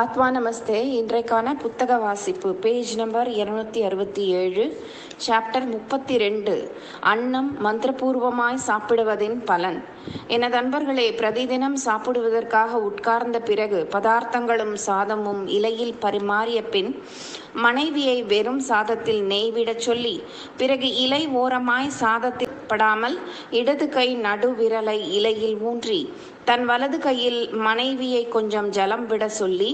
ஆத்மா நமஸ்தே. இன்றைக்கான புத்தக வாசிப்பு பேஜ் நம்பர் இருநூத்தி அறுபத்தி ஏழு சாப்டர் முப்பத்தி ரெண்டு. அன்னம் மந்திரபூர்வமாய் சாப்பிடுவதின் பலன். எனது அன்பர்களே பிரதிதினம் சாப்பிடுவதற்காக உட்கார்ந்த பிறகு பதார்த்தங்களும் சாதமும் இலையில் பரிமாறிய பின் மனைவியை வெறும் சாதத்தில் நெய்விடச் சொல்லி பிறகு இலை ஓரமாய் சாதத்தில் படாமல் இடது கை நடுவிரலை இலையில் ஊன்றி தன் வலது கையில் மனைவியை கொஞ்சம் ஜலம் விட சொல்லி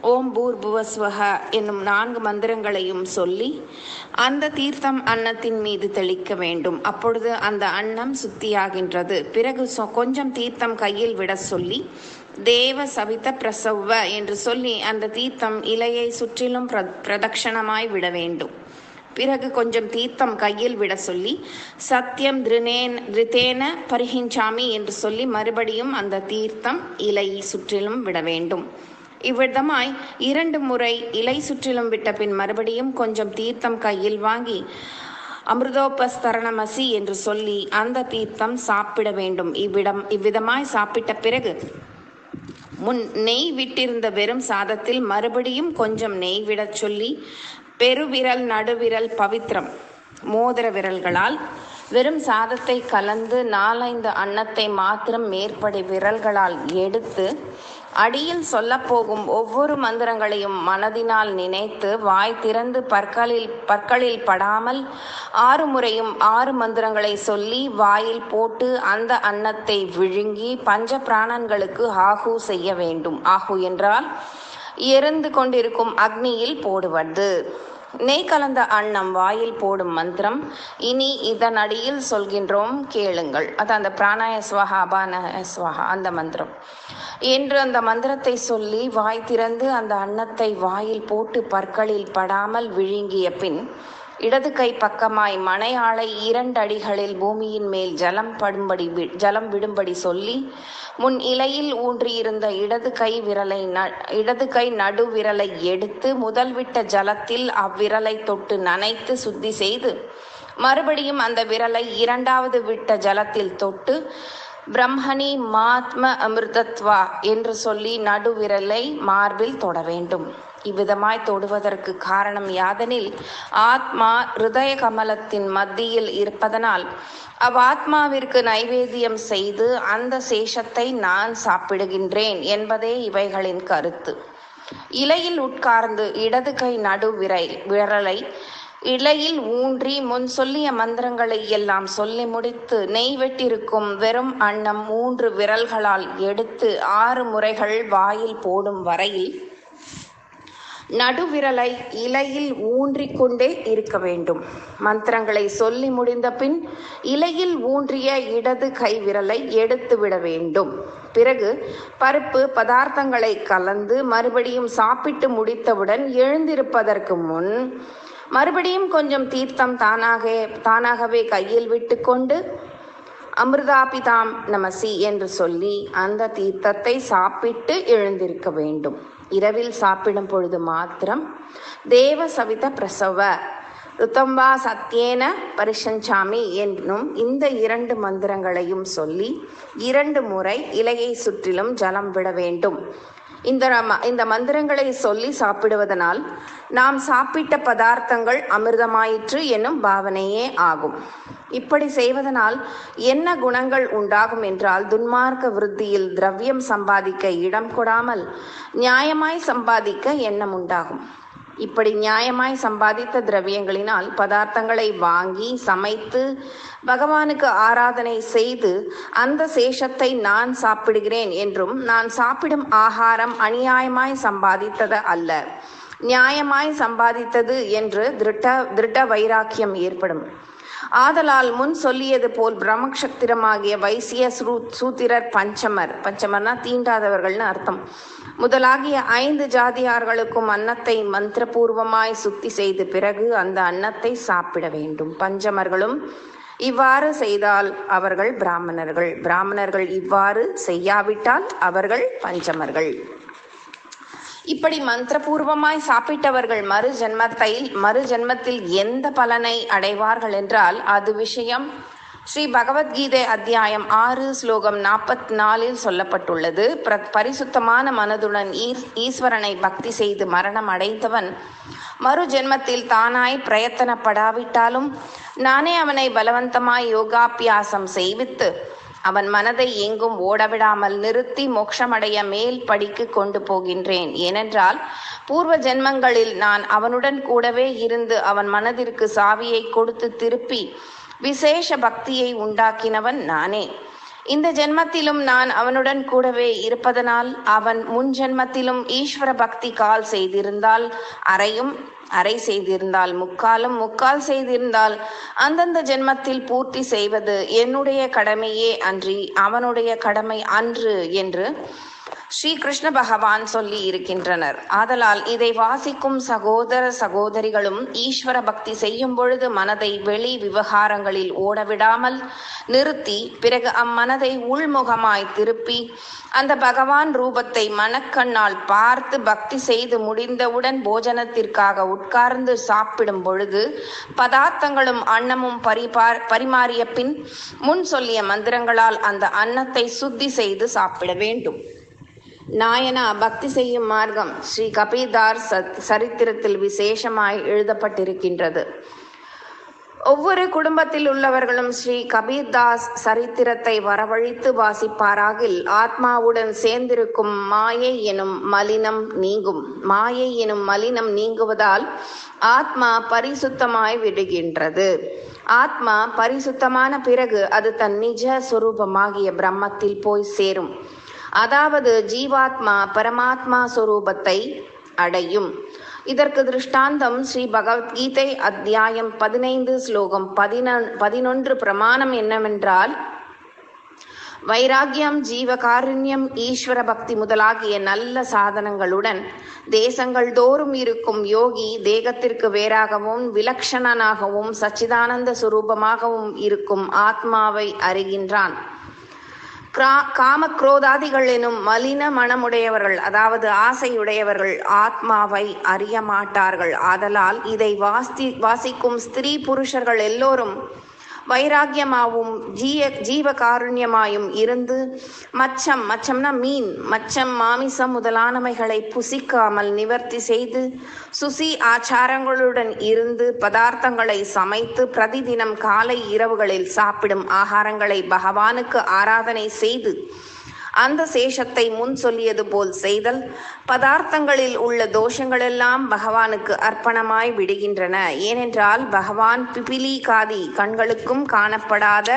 ஓம் பூர்புவஸ்வக என்னும் நான்கு மந்திரங்களையும் சொல்லி அந்த தீர்த்தம் அன்னத்தின் மீது தெளிக்க வேண்டும். அப்பொழுது அந்த அன்னம் சுத்தியாகின்றது. பிறகு சொ- கொஞ்சம் தீர்த்தம் கையில் விட சொல்லி தேவ சவித பிரசவ என்று சொல்லி அந்த தீர்த்தம் இலையை சுற்றிலும் பிர பிரதட்சணமாய் விட வேண்டும். பிறகு கொஞ்சம் தீர்த்தம் கையில் விட சொல்லி சத்தியம் திருநேன் ரிதேன பரிஹிஞ்சாமி என்று சொல்லி மறுபடியும் அந்த தீர்த்தம் இலை சுற்றிலும் விட வேண்டும். இவ்விதமாய் இரண்டு முறை இலை சுற்றிலும் விட்ட பின் மறுபடியும் கொஞ்சம் தீர்த்தம் கையில் வாங்கி அமிர்தோபஸ்தரணமசி என்று சொல்லி அந்த தீர்த்தம் சாப்பிட வேண்டும். இவ்விடம் இவ்விதமாய் சாப்பிட்ட பிறகு முன் நெய் விட்டிருந்த வெறும் சாதத்தில் மறுபடியும் கொஞ்சம் நெய் விடச் சொல்லி பெருவிரல் நடுவிரல் பவித்ரம் மோதிர விரல்களால் வெறும் சாதத்தை கலந்து நாலைந்து அன்னத்தை மாத்திரம் மேற்படி விரல்களால் எடுத்து அடியில் சொல்லப்போகும் ஒவ்வொரு மந்திரங்களையும் மனதினால் நினைத்து வாய் திறந்து பற்களில் பற்களில் படாமல் ஆறு முறையும் ஆறு மந்திரங்களை சொல்லி வாயில் போட்டு அந்த அன்னத்தை விழுங்கி பஞ்ச பிராணன்களுக்கு ஆகு செய்ய வேண்டும். ஆகு என்றால் எரிந்து கொண்டிருக்கும் அக்னியில் போடுவது. நெய் கலந்த அன்னம் வாயில் போடும் மந்திரம். இனி இதன் அடியில் சொல்கின்றோம் கேளுங்கள். அது அந்த பிராணாய ஸ்வஹா அபான ஸ்வஹா அந்த மந்திரம். என்று அந்த மந்திரத்தை சொல்லி வாய் திறந்து அந்த அன்னத்தை வாயில் போட்டு பற்களில் படாமல் விழுங்கிய பின் இடது கை பக்கமாய் மனையாளை இரண்டு அடிகளில் பூமியின் மேல் ஜலம் படும்படி வி- ஜலம் விடும்படி சொல்லி முன் இலையில் ஊன்றியிருந்த இடது கை விரலை இடது கை நடு விரலை எடுத்து முதல் விட்ட ஜலத்தில் அவ்விரலை தொட்டு நனைத்து சுத்தி செய்து மறுபடியும் அந்த விரலை இரண்டாவது விட்ட ஜலத்தில் தொட்டு பிரம்மணி மாத்ம அமிர்தத்வா என்று சொல்லி நடுவிரலை மார்பில் தொட வேண்டும். இவ்விதமாய் தொடுவதற்கு காரணம் யாதெனில் ஆத்மா ஹிருதய கமலத்தின் மத்தியில் இருப்பதனால் அவ்வாத்மாவிற்கு நைவேத்தியம் செய்து அந்த சேஷத்தை நான் சாப்பிடுகின்றேன் என்பதே இவைகளின் கருத்து. இலையில் உட்கார்ந்து இடது கை நடு விரல் விரலை இலையில் ஊன்றி முன் சொல்லிய மந்திரங்களை எல்லாம் சொல்லி முடித்து நெய் வெட்டிருக்கும் வெறும் அன்னம் மூன்று விரல்களால் எடுத்து ஆறு முறைகள் வாயில் போடும் வரையில் நடுவிரலை இலையில் ஊன்றிக் கொண்டே இருக்க வேண்டும். மந்திரங்களை சொல்லி முடிந்த பின் இலையில் ஊன்றிய இடது கை விரலை எடுத்து விட வேண்டும். பிறகு பருப்பு பதார்த்தங்களை கலந்து மறுபடியும் சாப்பிட்டு முடித்தவுடன் எழுந்திருப்பதற்கு முன் மறுபடியும் கொஞ்சம் தீர்த்தம் தானாக தானாகவே கையில் விட்டுக்கொண்டு அமிர்தாபிதாம் நமசி என்று சொல்லி அந்த தீர்த்தத்தை சாப்பிட்டு எழுந்திருக்க வேண்டும். இரவில் சாப்பிடும் பொழுது மாத்திரம் தேவ சவித பிரசவ. ருத்தம்பா சத்யேன பரிசஞ்சாமி என்னும் இந்த இரண்டு மந்திரங்களையும் சொல்லி இரண்டு முறை இலையை சுற்றிலும் ஜலம் விட வேண்டும். இந்த ம- இந்த மந்திரங்களை சொல்லி சாப்பிடுவதனால் நாம் சாப்பிட்ட பதார்த்தங்கள் அமிர்தமாயிற்று என்னும் பாவனையே ஆகும். இப்படி செய்வதனால் என்ன குணங்கள் உண்டாகும் என்றால் துன்மார்க்க விருத்தியில் திரவியம் சம்பாதிக்க இடம் கொடாமல் நியாயமாய் சம்பாதிக்க எண்ணம் உண்டாகும். இப்படி நியாயமாய் சம்பாதித்த திரவியங்களினால் பதார்த்தங்களை வாங்கி சமைத்து பகவானுக்கு ஆராதனை செய்து அந்த சேஷத்தை நான் சாப்பிடுகிறேன் என்றும் நான் சாப்பிடும் ஆகாரம் அநியாயமாய் சம்பாதித்தது அல்ல. நியாயமாய் சம்பாதித்தது என்று திருட்ட திருட்ட வைராக்கியம் ஏற்படும். ஆதலால் முன் சொல்லியது போல் பிரம்மக்ஷத்திரமாகிய வைசிய ஸ்ரூ சூத்திரர் பஞ்சமர். பஞ்சமர்னா தீண்டாதவர்கள்னு அர்த்தம். முதலாகிய ஐந்து ஜாதியார்களுக்கும் அன்னத்தை மந்திரபூர்வமாய் சுத்தி செய்த பிறகு அந்த அன்னத்தை சாப்பிட வேண்டும். பஞ்சமர்களும் இவ்வாறு செய்தால் அவர்கள் பிராமணர்கள். பிராமணர்கள் இவ்வாறு செய்யாவிட்டால் அவர்கள் பஞ்சமர்கள். இப்படி மந்திரபூர்வமாய் சாப்பிட்டவர்கள் மறு ஜென்மத்தை மறு ஜென்மத்தில் எந்த பலனை அடைவார்கள் என்றால் அது விஷயம். ஸ்ரீ பகவத்கீதை அத்தியாயம் ஆறு ஸ்லோகம் நாற்பத்தி நாலில் சொல்லப்பட்டுள்ளது. பிர பரிசுத்தமான மனதுடன் ஈஸ்- ஈஸ்வரனை பக்தி செய்து மரணம் அடைந்தவன் மறு ஜென்மத்தில் தானாய் பிரயத்தனப்படாவிட்டாலும் நானே அவனை பலவந்தமாய் யோகாபியாசம் செய்வித்து அவன் மனதை எங்கும் ஓடவிடாமல் நிறுத்தி மோட்சமடைய மேல் படிக்கு கொண்டு போகின்றேன். ஏனென்றால் பூர்வ ஜென்மங்களில் நான் அவனுடன் கூடவே இருந்து அவன் மனதிற்கு சாவியை கொடுத்து திருப்பி விசேஷ பக்தியை உண்டாக்கினவன் நானே. இந்த ஜென்மத்திலும் நான் அவனுடன் கூடவே இருப்பதனால் அவன் முன் ஜென்மத்திலும் ஈஸ்வர பக்தி கால் செய்திருந்தால் அறையும் அறை செய்திருந்தால் முக்காலும் முக்கால் செய்திருந்தால் அந்தந்த ஜென்மத்தில் பூர்த்தி செய்வது என்னுடைய கடமையே அன்றி அவனுடைய கடமை அன்று என்று ஸ்ரீ கிருஷ்ண பகவான் சொல்லி இருக்கின்றனர். ஆதலால் இதை வாசிக்கும் சகோதர சகோதரிகளும் ஈஸ்வர பக்தி செய்யும் பொழுது மனதை வெளி விவகாரங்களில் ஓடவிடாமல் நிறுத்தி பிறகு அம்மனதை உள்முகமாய் திருப்பி அந்த பகவான் ரூபத்தை மனக்கண்ணால் பார்த்து பக்தி செய்து முடிந்தவுடன் போஜனத்திற்காக உட்கார்ந்து சாப்பிடும் பொழுது பதார்த்தங்களும் அன்னமும் பரிபார் பரிமாறிய பின் முன் சொல்லிய மந்திரங்களால் அந்த அன்னத்தை சுத்தி செய்து சாப்பிட வேண்டும். நாயனா பக்தி செய்யும் மார்க்கம் ஸ்ரீ கபிதார் சத் சரித்திரத்தில் விசேஷமாய் எழுதப்பட்டிருக்கின்றது. ஒவ்வொரு குடும்பத்தில் உள்ளவர்களும் ஸ்ரீ கபீர்தாஸ் சரித்திரத்தை வரவழைத்து வாசிப்பாராகில் ஆத்மாவுடன் சேர்ந்திருக்கும் மாயை எனும் மலினம் நீங்கும். மாயை எனும் மலினம் நீங்குவதால் ஆத்மா பரிசுத்தமாய் விடுகின்றது. ஆத்மா பரிசுத்தமான பிறகு அது தன் நிஜ சுரூபமாகிய பிரம்மத்தில் போய் சேரும். அதாவது ஜீவாத்மா பரமாத்மா சுரூபத்தை அடையும். இதற்கு திருஷ்டாந்தம் ஸ்ரீ பகவத்கீதை அத்தியாயம் பதினைந்து ஸ்லோகம் பதின பதினொன்று பிரமாணம் என்னவென்றால் வைராகியம் ஜீவகாருண்யம் ஈஸ்வர பக்தி முதலாகிய நல்ல சாதனங்களுடன் தேசங்கள் தோறும் இருக்கும் யோகி தேகத்திற்கு வேறாகவும் விலக்ஷணனாகவும் சச்சிதானந்த சுரூபமாகவும் இருக்கும் ஆத்மாவை அறிகின்றான். கிரா- காமக்ரோதாதிகள் எனும் மலின மனமுடையவர்கள் அதாவது ஆசையுடையவர்கள் ஆத்மாவை அறிய மாட்டார்கள் ஆதலால் இதை வாசி வாசிக்கும் ஸ்திரீ புருஷர்கள் எல்லோரும் வைராகியமாகவும் ஜீய ஜீவ காருண்யமாயும் இருந்து மச்சம் மச்சம்னா மீன் மச்சம் மாமிசம் முதலானவைகளை புசிக்காமல் நிவர்த்தி செய்து சுசி ஆச்சாரங்களுடன் இருந்து பதார்த்தங்களை சமைத்து பிரதிதினம் காலை இரவுகளில் சாப்பிடும் ஆகாரங்களை பகவானுக்கு ஆராதனை செய்து அந்த சேஷத்தை முன் சொல்லியது போல் செய்தல் பதார்த்தங்களில் உள்ள தோஷங்களெல்லாம் பகவானுக்கு அர்ப்பணமாய் விடுகின்றன. ஏனென்றால் பகவான் பிபிலி காதி கண்களுக்கும் காணப்படாத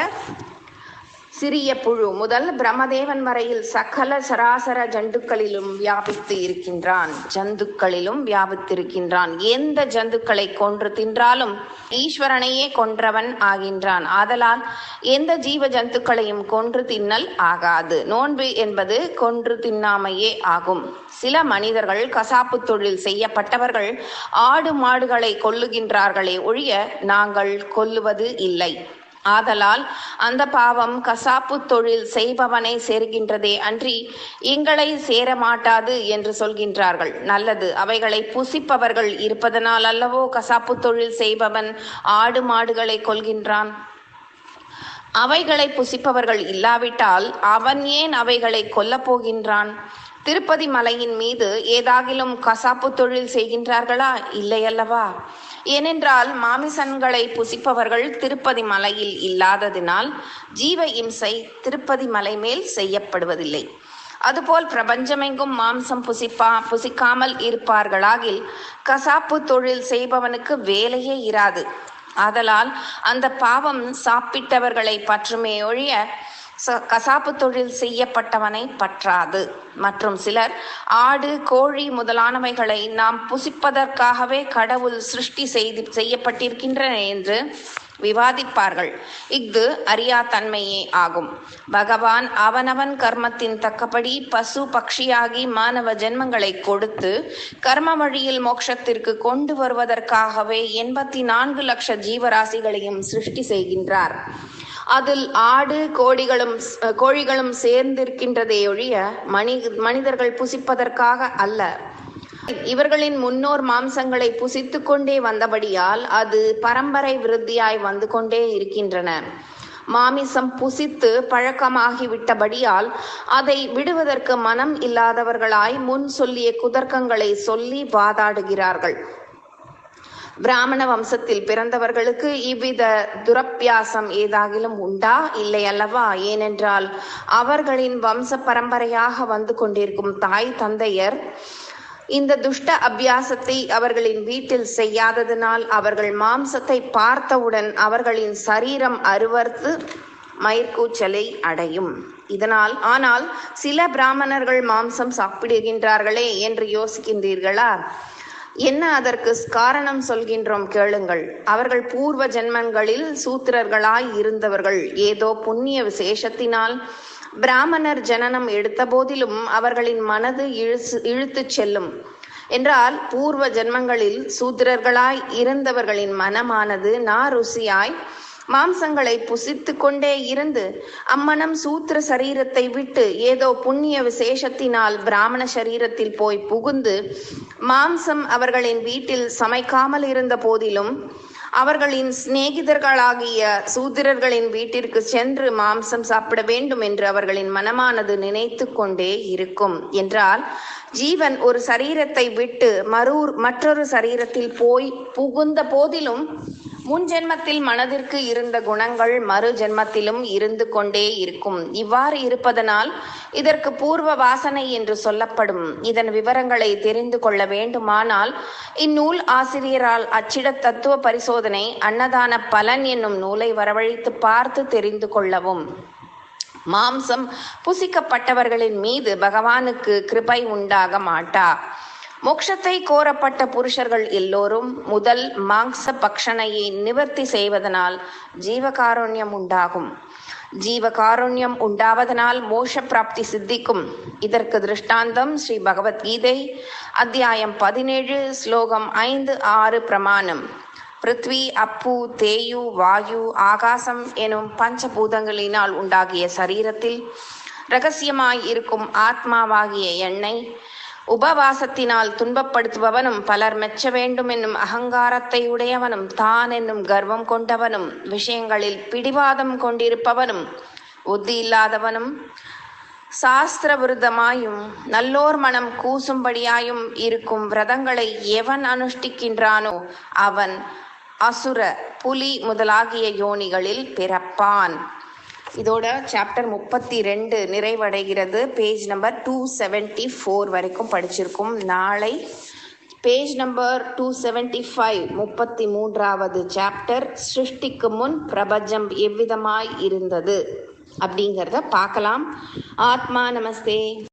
சிறிய புழு முதல் பிரம்மதேவன் வரையில் சகல சராசர ஜந்துக்களிலும் வியாபித்து இருக்கின்றான். ஜந்துக்களிலும் வியாபித்திருக்கின்றான். எந்த ஜந்துக்களை கொன்று தின்றாலும் ஈஸ்வரனையே கொன்றவன் ஆகின்றான். ஆதலால் எந்த ஜீவ ஜந்துக்களையும் கொன்று தின்னல் ஆகாது. நோன்பு என்பது கொன்று தின்னாமையே ஆகும். சில மனிதர்கள் கசாப்பு தொழில் செய்யப்பட்டவர்கள் ஆடு மாடுகளை கொல்லுகின்றார்களே ஒழிய நாங்கள் கொல்லுவது இல்லை. ஆதலால் அந்த பாவம் கசாப்பு தொழில் செய்பவனை சேர்கின்றதே அன்றி எங்களை சேரமாட்டாது என்று சொல்கின்றார்கள். நல்லது அவைகளை புசிப்பவர்கள் இருப்பதனால் அல்லவோ கசாப்பு தொழில் செய்பவன் ஆடு மாடுகளை கொள்கின்றான் அவைகளை புசிப்பவர்கள் இல்லாவிட்டால் அவன் ஏன் அவைகளை கொல்லப் போகின்றான்? திருப்பதி மலையின் மீது ஏதாகிலும் கசாப்பு தொழில் செய்கின்றார்களா? இல்லையல்லவா? ஏனென்றால் மாமிசன்களை புசிப்பவர்கள் திருப்பதி மலையில் இல்லாததினால் ஜீவ இம்சை திருப்பதி மலை மேல் செய்யப்படுவதில்லை. அதுபோல் பிரபஞ்சமெங்கும் மாம்சம் புசிப்பா புசிக்காமல் இருப்பார்களாகில் கசாப்பு தொழில் செய்பவனுக்கு வேலையே இராது. ஆதலால் அந்த பாவம் சாப்பிட்டவர்களை பற்றுமே ஒழிய கசாப்பு தொழில் செய்யப்பட்டவனை பற்றாது. மற்றும் சிலர் ஆடு கோழி முதலானவைகளை நாம் புசிப்பதற்காகவே கடவுள் சிருஷ்டி செய்து செய்யப்பட்டிருக்கின்றன என்று விவாதிப்பார்கள். இஃது அறியா தன்மையே ஆகும். பகவான் அவனவன் கர்மத்தின் தக்கபடி பசு பக்ஷியாகி மானவ ஜென்மங்களை கொடுத்து கர்ம வழியில் மோட்சத்திற்கு கொண்டு வருவதற்காகவே எண்பத்தி நான்கு லட்ச ஜீவராசிகளையும் சிருஷ்டி செய்கின்றார். அதில் ஆடு கோடிகளும் கோழிகளும் சேர்ந்திருக்கின்றதே ஒழிய மனி மனிதர்கள் புசிப்பதற்காக அல்ல. இவர்களின் முன்னோர் மாம்சங்களை புசித்து கொண்டே வந்தபடியால் அது பரம்பரை விருத்தியாய் வந்து கொண்டே இருக்கின்றன. மாமிசம் புசித்து பழக்கமாகிவிட்டபடியால் அதை விடுவதற்கு மனம் இல்லாதவர்களாய் முன் சொல்லிய குதர்க்கங்களை சொல்லி வாதாடுகிறார்கள். பிராமண வம்சத்தில் பிறந்தவர்களுக்கு இவ்வித துரப்பியாசம் ஏதாகிலும் உண்டா? இல்லை அல்லவா? ஏனென்றால் அவர்களின் வம்ச பரம்பரையாக வந்து கொண்டிருக்கும் தாய் தந்தையர் இந்த துஷ்ட அபியாசத்தை அவர்களின் வீட்டில் செய்யாததினால் அவர்கள் மாம்சத்தை பார்த்தவுடன் அவர்களின் சரீரம் அருவர்த்து மயிர்கூச்சலை அடையும். இதனால் ஆனால் சில பிராமணர்கள் மாம்சம் சாப்பிடுகின்றார்களே என்று யோசிக்கின்றீர்களா? என்ன அதற்கு காரணம் சொல்கின்றோம் கேளுங்கள். அவர்கள் பூர்வ ஜென்மங்களில் சூத்திரர்களாய் இருந்தவர்கள். ஏதோ புண்ணிய விசேஷத்தினால் பிராமணர் ஜனனம் எடுத்த போதிலும் அவர்களின் மனது இழுத்து இழுத்துச் செல்லும். என்றால் பூர்வ ஜென்மங்களில் சூத்திரர்களாய் இருந்தவர்களின் மனமானது நா ருசியாய் மாம்சங்களை புசித்து கொண்டே இருந்து அம்மனம் சூத்திர சரீரத்தை விட்டு ஏதோ புண்ணிய விசேஷத்தினால் பிராமண சரீரத்தில் போய் புகுந்து மாம்சம் அவர்களின் வீட்டில் சமைக்காமல் இருந்த போதிலும் அவர்களின் சிநேகிதர்களாகிய சூத்திரர்களின் வீட்டிற்கு சென்று மாம்சம் சாப்பிட வேண்டும் என்று அவர்களின் மனமானது நினைத்து கொண்டே இருக்கும். என்றால் ஜீவன் ஒரு சரீரத்தை விட்டு மறு மற்றொரு சரீரத்தில் போய் புகுந்த போதிலும் முன் ஜென்மத்தில் மனதிற்கு இருந்த குணங்கள் மறு ஜென்மத்திலும் இருந்து கொண்டே இருக்கும். இவ்வாறு இருப்பதனால் இதற்கு பூர்வ வாசனை என்று சொல்லப்படும். இதன் விவரங்களை தெரிந்து கொள்ள வேண்டுமானால் இந்நூல் ஆசிரியரால் அச்சிட தத்துவ பரிசோதனை அன்னதான பலன் என்னும் நூலை வரவழைத்து பார்த்து தெரிந்து கொள்ளவும். மாம்சம் புசிக்கப்பட்டவர்களின் மீது பகவானுக்கு கிருபை உண்டாக மாட்டா. மோட்சத்தை கோரப்பட்ட புருஷர்கள் எல்லோரும் முதல் மாங்ச பக்ஷணையை நிவர்த்தி செய்வதனால் ஜீவகாருண்யம் உண்டாகும். ஜீவகாருண்யம் உண்டாவதனால் மோஷ பிராப்தி சித்திக்கும். இதற்கு திருஷ்டாந்தம் ஸ்ரீ பகவத்கீதை அத்தியாயம் பதினேழு ஸ்லோகம் ஐந்து ஆறு பிரமாணம். பிருத்வி அப்பு தேயு வாயு ஆகாசம் எனும் பஞ்சபூதங்களினால் உண்டாகிய சரீரத்தில் ரகசியமாய் இருக்கும் ஆத்மாவாகிய எண்ணெய் உபவாசத்தினால் துன்பப்படுத்துபவனும் பலர் மெச்ச வேண்டும் என்னும் அகங்காரத்தை உடையவனும் தான் என்னும் கர்வம் கொண்டவனும் விஷயங்களில் பிடிவாதம் கொண்டிருப்பவனும் புத்தி இல்லாதவனும் சாஸ்திர விருதமாயும் நல்லோர் மனம் கூசும்படியாயும் இருக்கும் விரதங்களை எவன் அனுஷ்டிக்கின்றானோ அவன் அசுர புலி முதலாகிய யோனிகளில் பிறப்பான். இதோட சாப்டர் முப்பத்தி ரெண்டு நிறைவடைகிறது. Page number two seventy four வரைக்கும் படிச்சிருக்கோம். நாளை page number two seventy five முப்பத்தி மூன்றாவது சாப்டர் சிருஷ்டிக்கு முன் பிரபஞ்சம் எவ்விதமாய் இருந்தது? அப்படிங்கிறத பார்க்கலாம். ஆத்மா நமஸ்தே.